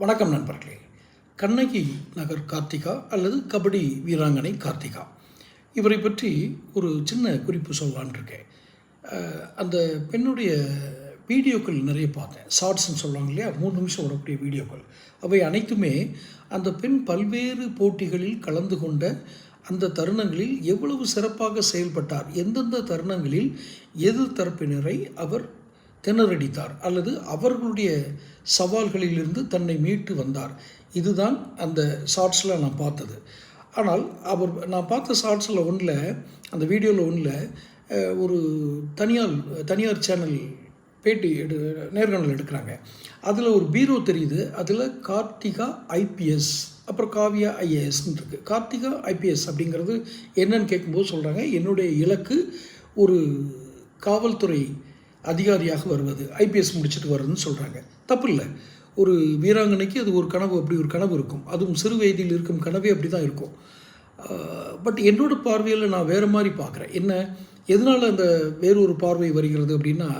வணக்கம் நண்பர்களே. கண்ணகி நகர் கார்த்திகா அல்லது கபடி வீராங்கனை கார்த்திகா. இவரை பற்றி ஒரு சின்ன குறிப்பு சொல்லலான் இருக்கேன். அந்த பெண்ணுடைய வீடியோக்கள் நிறைய பார்த்தேன். ஷார்ட்ஸ்ன்னு சொல்லுவாங்க இல்லையா? மூணு நிமிஷம் வரக்கூடிய வீடியோக்கள். அவை அனைத்துமே அந்த பெண் பல்வேறு போட்டிகளில் கலந்து கொண்ட அந்த தருணங்களில் எவ்வளவு சிறப்பாக செயல்பட்டார் எந்தெந்த தருணங்களில் எதிர் தரப்பினரை அவர் திணறடித்தார் அல்லது அவர்களுடைய சவால்களிலிருந்து தன்னை மீட்டு வந்தார். இதுதான் அந்த ஷார்ட்ஸில் நான் பார்த்தது. ஆனால் அவர் நான் பார்த்த ஷார்ட்ஸில் ஒன்றில் அந்த வீடியோவில் ஒன்றில் ஒரு தனியார் தனியார் சேனல் பேட்டி எடு நேர்காணல் எடுக்கிறாங்க. அதில் ஒரு பீரோ தெரியுது. அதில் கார்த்திகா ஐபிஎஸ் அப்புறம் காவியா ஐஏஎஸ்ன்னு இருக்குது கார்த்திகா ஐபிஎஸ் அப்படிங்கிறது என்னன்னு கேட்கும்போது சொல்கிறாங்க என்னுடைய இலக்கு ஒரு காவல்துறை அதிகாரியாக வருவது ஐபிஎஸ் முடிச்சுட்டு வர்றதுன்னு சொல்கிறாங்க தப்பு இல்லை. ஒரு வீராங்கனைக்கு அது ஒரு கனவு அப்படி ஒரு கனவு இருக்கும். அதுவும் சிறு வயதில் இருக்கும் கனவே அப்படி தான் இருக்கும் பட் என்னோடய பார்வையில் நான் வேறு மாதிரி பார்க்குறேன். என்ன? எதனால் அந்த வேறு ஒரு பார்வை வருகிறது அப்படின்னா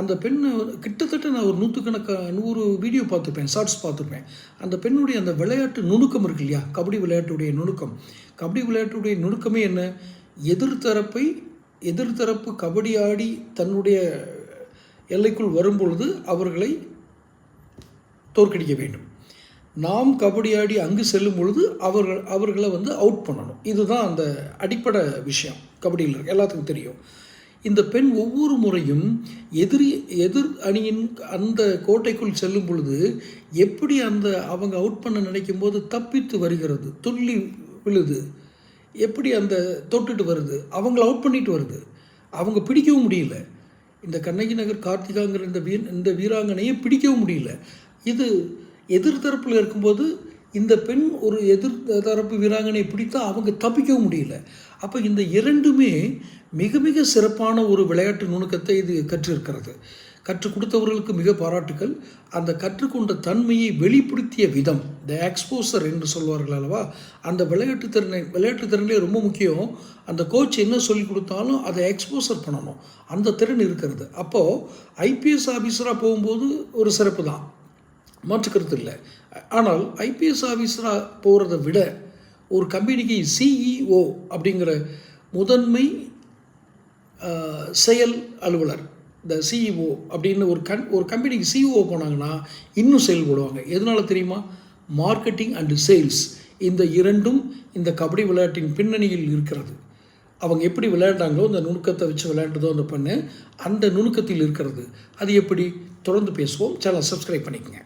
அந்த பெண்ணை கிட்டத்தட்ட நான் ஒரு நூற்றுக்கணக்கான நூறு வீடியோ பார்த்துருப்பேன் ஷார்ட்ஸ் பார்த்துருப்பேன் அந்த பெண்ணுடைய அந்த விளையாட்டு நுணுக்கம் இருக்கு இல்லையா? கபடி விளையாட்டுடைய நுணுக்கம். கபடி விளையாட்டுடைய நுணுக்கமே என்ன? எதிர்த்தரப்பை எதிர்த்தரப்பு கபடி ஆடி தன்னுடைய எல்லைக்குள் வரும்பொழுது அவர்களை தோற்கடிக்க வேண்டும். நாம் கபடி ஆடி அங்கு செல்லும் பொழுது அவர்கள் அவர்களை வந்து அவுட் பண்ணணும். இதுதான் அந்த அடிப்படை விஷயம். கபடியில் இருக்கு. எல்லாத்துக்கும் தெரியும். இந்த பெண் ஒவ்வொரு முறையும் எதிரி எதிர் அணியின் அந்த கோட்டைக்குள் செல்லும் பொழுது எப்படி அந்த அவங்க அவுட் பண்ண நினைக்கும் போது தப்பித்து வருகிறது துள்ளி விழுது எப்படி அந்த தொட்டுட்டு வருது அவங்கள அவுட் பண்ணிட்டு வருது அவங்க பிடிக்கவும் முடியல இந்த கண்ணகி நகர் கார்த்திகாங்கிற இந்த வீ இந்த வீராங்கனையை பிடிக்கவும் முடியல. இது எதிர்த்தரப்பில் இருக்கும்போது இந்த பெண் ஒரு எதிர் தரப்பு வீராங்கனையை பிடித்தா அவங்க தப்பிக்கவும் முடியல. அப்போ இந்த இரண்டுமே மிக மிக சிறப்பான ஒரு விளையாட்டு நுணுக்கத்தை இது கற்றிருக்கிறது. கற்றுக் கொடுத்தவர்களுக்கு மிக பாராட்டுக்கள். அந்த கற்றுக்கொண்ட தன்மையை வெளிப்படுத்திய விதம் த எக்ஸ்போசர் என்று சொல்வார்கள் அல்லவா? அந்த விளையாட்டு திறனை விளையாட்டு திறனே ரொம்ப முக்கியம். அந்த கோச் என்ன சொல்லி கொடுத்தாலும் அதை எக்ஸ்போசர் பண்ணணும். அந்த திறன் இருக்கிறது. அப்போது ஐபிஎஸ் ஆஃபீஸராக போகும்போது ஒரு சிறப்பு தான். மாற்றுக்கிறது இல்லை. ஆனால் ஐபிஎஸ் ஆஃபீஸராக போகிறத விட ஒரு கம்பெனிக்கு சிஇஓ அப்படிங்கிற முதன்மை செயல் அலுவலர் இந்த சிஇஓ அப்படின்னு ஒரு கண் ஒரு கம்பெனிக்கு சிஇஓ போனாங்கன்னா இன்னும் செயல்படுவாங்க எதனால தெரியுமா? மார்க்கெட்டிங் அண்டு சேல்ஸ் இந்த இரண்டும் இந்த கபடி விளையாட்டின் பின்னணியில் இருக்கிறது. அவங்க எப்படி விளையாண்டாங்களோ அந்த நுணுக்கத்தை வச்சு விளையாண்டதோ அந்த பண்ணு அந்த நுணுக்கத்தில் இருக்கிறது. அது எப்படி? தொடர்ந்து பேசுவோம். சேனல் சப்ஸ்கிரைப் பண்ணிக்கங்க.